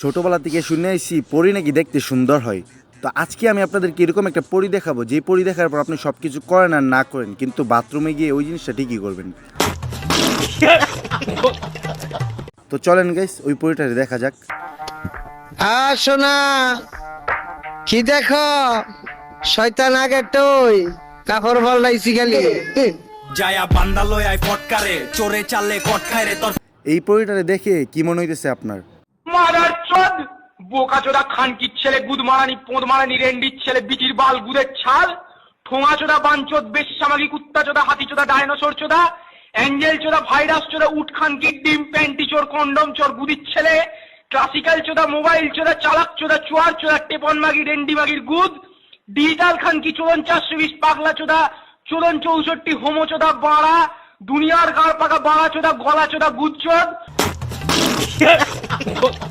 ছোটবেলা থেকে শুনে আইছি পরি নাকি দেখতে সুন্দর হয়। তো আজকে আমি আপনাদেরকে এরকম একটা পরি দেখাবো? যে পরি দেখার পর আপনি সব কিছু করেন আর না করেন কিন্তু বাথরুমে গিয়ে ওই জিনিসটা ঠিকই করবেন। তো চলেন গাইস ওই পরিটারে দেখা যাক। আর শোনা কি দেখো? শয়তান আগে টই কাপড় পাল্টাইছি খালি। যায়া বান্দা লয় আই ফটকারে চোরে চাললে কট খায় রে তোর এই পরিটারে দেখে কি মনে হইতেছে আপনার? মারার চোদ বোকা চোদা খানকির ছেলে গুদ মারানি পোঁদ মারানি রেন্ডির ছেলে, বিচির বাল, গুদের ছাল। ঠোঙা চোদা বাঞ্চোদ বেশামাগি কুত্তা চোদা, হাতি চোদা ডায়নোসর চোদা, অ্যাঞ্জেল চোদা, ভাইরাস চোদা, উট খানকির ডিম, প্যান্টি চোর, কন্ডম চোর, গুদির ছেলে, ক্লাসিক্যাল চোদা, মোবাইল চোদা, চালাক চোদা, চোয়ার চোদা, টেপন মাগি রেন্ডি মাগির গুদ, ডিজিটাল খানকি চোদন চারশো বিশ পাগলা চোদা, চোদন চৌষট্টি হোমো চোদা, বাড়া, দুনিয়ার গাড় পাকা বাড়া চোদা, গলা চোদা, গুদ চোদ।